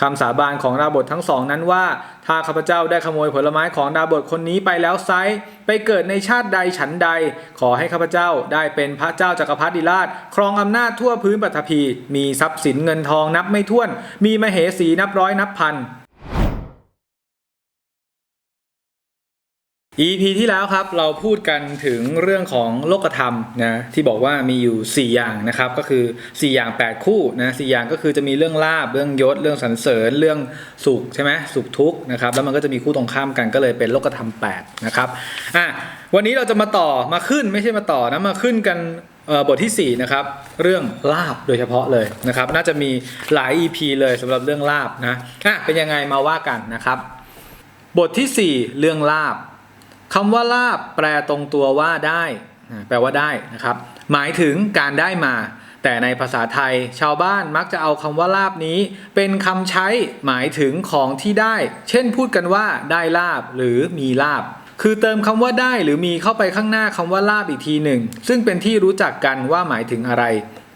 คำสาบานของดาบททั้งสองนั้นว่า ถ้าข้าพเจ้าได้ขโมยผลไม้ของดาบทคนนี้ไปแล้วไซไปเกิดในชาติใดฉันใด ขอให้ข้าพเจ้าได้เป็นพระเจ้าจักรพรรดิราช ครองอำนาจทั่วพื้นปฐพีมีทรัพย์สินเงินทองนับไม่ถ้วน มีมเหสีนับร้อยนับพัน EP ที่แล้วครับเราพูดกันถึงเรื่องของโลกธรรมนะที่บอกว่ามีอยู่ 4 อย่างนะครับก็คือ 4 อย่าง 8 คู่นะสอย่างก็คือจะมีเรื่องลาบเรื่องยศ เรื่องสรรเสริญ เรื่องสุขใช่ไหมสุขทุกข์นะครับแล้วมันก็จะมีคู่ตรงข้ามกันก็เลยเป็นโลกธรรม8นะครับอะวันนี้เราจะมาต่อมาขึ้นไม่ใช่มาต่อนะมาขึ้นกันบทที่ 4 นะครับ เรื่องลาบโดยเฉพาะเลยนะครับ น่าจะมีหลาย EP เลยสำหรับเรื่องลาบนะอะเป็นยังไงมาว่ากันนะครับ บททีสี่4 เรื่องลาบ คำว่าลาบแปลตรงตัวว่าได้ แปลว่าได้นะครับ หมายถึงการได้มา แต่ในภาษาไทยชาวบ้านมักจะเอาคำว่าลาบนี้ เป็นคำใช้หมายถึงของที่ได้ เช่นพูดกันว่าได้ลาบหรือมีลาบ คือเติมคำว่าได้หรือมีเข้าไปข้างหน้าคำว่าลาบอีกทีหนึ่ง ซึ่งเป็นที่รู้จักกันว่าหมายถึงอะไร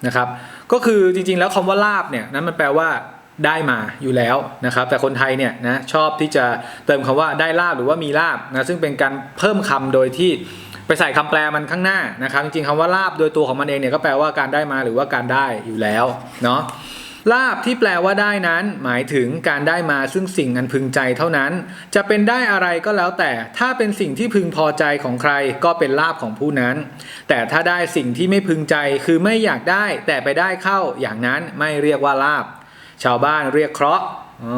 นะครับ ก็คือจริงๆ แล้วคำว่าลาบเนี่ยนั้นมันแปลว่า ได้มาอยู่แล้วนะครับ แต่คนไทยเนี่ยนะชอบที่จะเติมคำว่าได้ลาบหรือว่ามีลาบนะซึ่งเป็นการเพิ่มคำโดยที่ไปใส่คำแปลมันข้างหน้านะครับ จริงๆคำว่าลาบโดยตัวของมันเองเนี่ยก็แปลว่าการได้มาหรือว่าการได้อยู่แล้วเนาะลาบที่แปลว่าได้นั้นหมายถึงการได้มาซึ่งสิ่งอันพึงใจเท่านั้น จะเป็นได้อะไรก็แล้วแต่ ถ้าเป็นสิ่งที่พึงพอใจของใครก็เป็นลาบของผู้นั้น แต่ถ้าได้สิ่งที่ไม่พึงใจคือไม่อยากได้ แต่ไปได้เข้าอย่างนั้นไม่เรียกว่าลาบ ชาวบ้านเรียกเคราะห์อ๋อ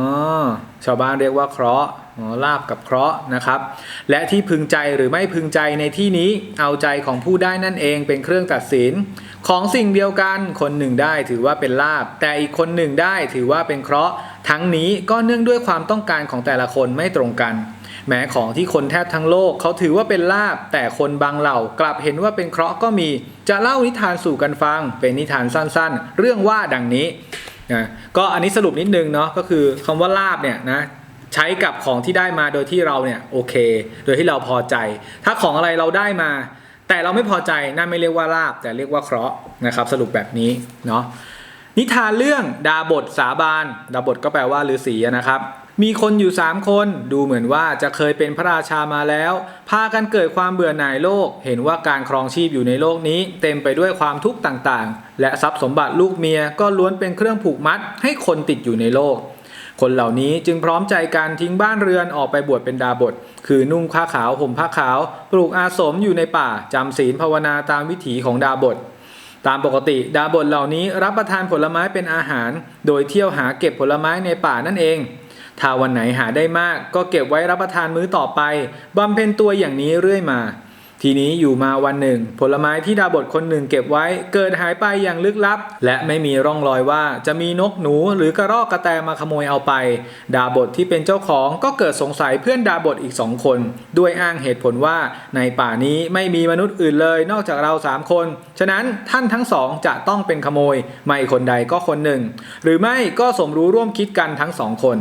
ชาวบ้านเรียกว่าเคราะห์อ๋อลาบกับเคราะห์นะครับ และที่พึงใจหรือไม่พึงใจในที่นี้เอาใจของผู้ได้นั่นเองเป็นเครื่องตัดสิน ของสิ่งเดียวกันคนหนึ่งได้ถือว่าเป็นลาบ แต่อีกคนหนึ่งได้ถือว่าเป็นเคราะห์ทั้งนี้ก็เนื่องด้วยความต้องการของแต่ละคนไม่ตรงกัน แม้ของที่คนแทบทั้งโลกเขาถือว่าเป็นลาบ แต่คนบางเหล่ากลับเห็นว่าเป็นเคราะห์ก็มี จะเล่านิทานสู่กันฟัง เป็นนิทานสั้นๆ เรื่องว่าดังนี้ นะก็อันนี้สรุปนิดนึงเนาะก็คือคำว่าลาบเนี่ยนะใช้กับของที่ได้มาโดยที่เราเนี่ยโอเค โดยที่เราพอใจ ถ้าของอะไรเราได้มา แต่เราไม่พอใจนั่นไม่เรียกว่าลาบแต่เรียกว่าเคราะห์นะครับ สรุปแบบนี้เนาะ นิทานเรื่องดาบทสาบาน ดาบทก็แปลว่าฤาษีนะครับ มีคนอยู่ 3 คนดูเหมือนว่าจะเคยเป็นพระราชามาแล้ว พากันเกิดความเบื่อหน่ายโลก เห็นว่าการครองชีพอยู่ในโลกนี้ เต็มไปด้วยความทุกข์ต่างๆ และทรัพย์สมบัติลูกเมียก็ล้วนเป็นเครื่องผูกมัด ให้คนติดอยู่ในโลก คนเหล่านี้จึงพร้อมใจกันทิ้งบ้านเรือนออกไปบวชเป็นดาบท คือนุ่งผ้าขาวห่มผ้าขาว ปลูกอาสมอยู่ในป่าจำศีลภาวนาตามวิถีของดาบท ตามปกติดาบทเหล่านี้รับประทานผลไม้เป็นอาหาร โดยเที่ยวหาเก็บผลไม้ในป่านั่นเอง ถ้าวันไหนหาได้มากก็เก็บไว้รับประทานมื้อต่อไปบำเพ็ญตัวอย่างนี้เรื่อยมา ทีนี้อยู่มาวันหนึ่ง ผลไม้ที่ดาบทคนหนึ่งเก็บไว้เกิดหายไปอย่างลึกลับ และไม่มีร่องรอยว่าจะมีนกหนูหรือกระรอกกระแตมาขโมยเอาไป ดาบทที่เป็นเจ้าของก็เกิดสงสัยเพื่อนดาบทอีกสองคน ด้วยอ้างเหตุผลว่าในป่านี้ไม่มีมนุษย์อื่นเลยนอกจากเราสามคน ฉะนั้นท่านทั้งสองจะต้องเป็นขโมย ไม่คนใดก็คนหนึ่ง หรือไม่ก็สมรู้ร่วมคิดกันทั้งสองคน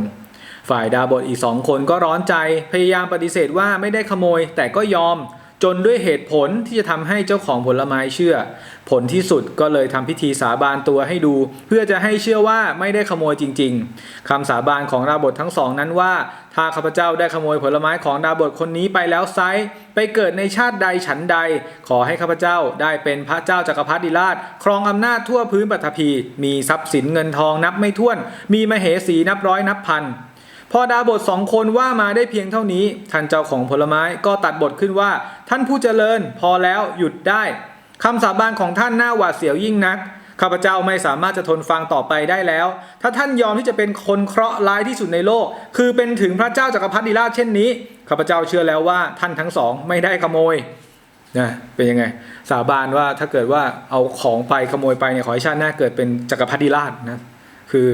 ฝ่ายดาบทอีกสองคนก็ร้อนใจ พยายามปฏิเสธว่าไม่ได้ขโมยแต่ก็ยอม จนด้วยเหตุผลที่จะทำให้เจ้าของผลไม้เชื่อ ผลที่สุดก็เลยทำพิธีสาบานตัวให้ดู เพื่อจะให้เชื่อว่าไม่ได้ขโมยจริง ๆคำสาบานของดาบททั้งสองนั้นว่า ถ้าข้าพเจ้าได้ขโมยผลไม้ของดาบทคนนี้ไปแล้วไซไปเกิดในชาติใดฉันใด ขอให้ข้าพเจ้าได้เป็นพระเจ้าจักรพรรดิราช ครองอำนาจทั่วพื้นปฐพีมีทรัพย์สินเงินทองนับไม่ถ้วน มีมเหสีนับร้อยนับพัน พอดาบทสองคนว่ามาได้เพียงเท่านี้ ท่านเจ้าของผลไม้ก็ตัดบทขึ้นว่า ท่านผู้เจริญพอแล้วหยุดได้คำสาบานของท่านน่าหวาดเสียวยิ่งนักข้าพเจ้าไม่สามารถจะทนฟังต่อไปได้แล้ว ถ้าท่านยอมที่จะเป็นคนเคราะห์ร้ายที่สุดในโลก คือเป็นถึงพระเจ้าจักรพรรดิราชเช่นนี้ข้าพเจ้าเชื่อแล้วว่าท่านทั้งสองไม่ได้ขโมยนะเป็นยังไง สาบานว่าถ้าเกิดว่าเอาของไปขโมยไปเนี่ยขอให้ชาติหน้าเกิดเป็นจักรพรรดิราชนะคือ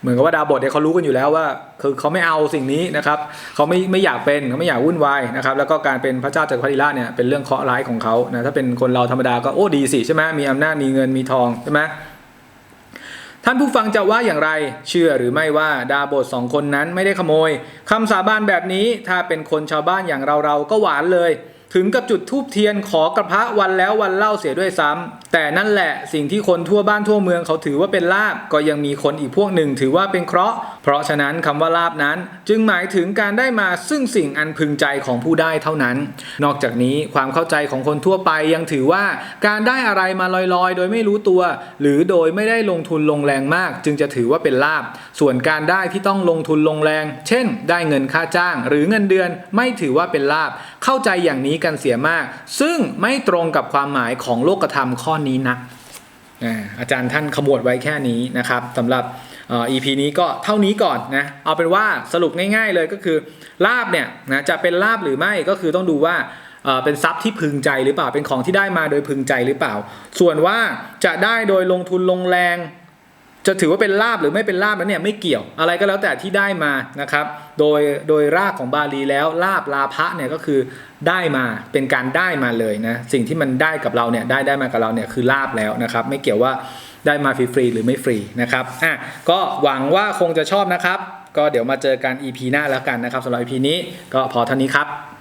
เหมือนกับว่าดาวบทเนี่ยเขารู้กันอยู่แล้วว่า คือเขาไม่เอาสิ่งนี้นะครับเขาไม่ไม่อยากเป็นเขาไม่อยากวุ่นวายนะครับแล้วก็การเป็นพระเจ้าจักรพรรดิราเนี่ยเป็นเรื่องเคาะร้ายของเขานะถ้าเป็นคนเราธรรมดาก็โอ้ดีสิใช่ไหมมีอำนาจมีเงินมีทองใช่ไหมท่านผู้ฟังจะว่าอย่างไรเชื่อหรือไม่ว่าดาบทสองคนนั้นไม่ได้ขโมยคำสาบานแบบนี้ถ้าเป็นคนชาวบ้านอย่างเราเราก็หวานเลย ถึงกับจุดทูบเทียนขอกระพระวันแล้ววันเล่าเสียด้วยซ้ำแต่นั่นแหละสิ่งที่คนทั่วบ้านทั่วเมืองเขาถือว่าเป็นลาบก็ยังมีคนอีกพวกหนึ่ง ถือว่าเป็นเคราะห์ เพราะฉะนั้นคำว่าลาบนั้นจึงหมายถึงการได้มาซึ่งสิ่งอันพึงใจของผู้ได้เท่านั้น นอกจากนี้ความเข้าใจของคนทั่วไปยังถือว่าการได้อะไรมาลอยๆ โดยไม่รู้ตัว หรือโดยไม่ได้ลงทุนลงแรงมาก จึงจะถือว่าเป็นลาบ ส่วนการได้ที่ต้องลงทุนลงแรง เช่น ได้เงินค่าจ้าง หรือเงินเดือนไม่ถือว่าเป็นลาบ เข้าใจอย่างนี้กันเสียมาก ซึ่งไม่ตรงกับความหมายของโลกธรรมข้อนี้นักอาจารย์ท่านขมวดไว้แค่นี้นะครับสำหรับ อ่อ EP นี้ก็เท่านี้ก่อนนะเอาเป็นว่าสรุปง่าย ๆ เลยก็คือลาบเนี่ยนะจะเป็นลาบหรือไม่ก็คือต้องดูว่าเอ่อเป็นทรัพย์ที่พึงใจหรือเปล่าเป็นของที่ได้มาโดยพึงใจหรือเปล่า ส่วนว่าจะได้โดยลงทุนลงแรง จะถือว่าเป็นลาบหรือไม่เป็นลาบนั้นเนี่ยไม่เกี่ยวอะไรก็แล้วแต่ที่ได้มานะครับโดยโดยรากของบาลีแล้วลาบลาภะเนี่ยก็คือได้มาเป็นการได้มาเลยนะสิ่งที่มันได้กับเราเนี่ยได้ได้มากับเราเนี่ยคือลาบแล้วนะครับ ไม่เกี่ยวว่า ได้มาฟรีๆหรือไม่ฟรีนะครับอะก็หวังว่าคงจะชอบนะครับ ก็เดี๋ยวมาเจอกัน EP หน้าแล้วกันนะครับสำหรับ EP นี้ก็พอเท่านี้ครับ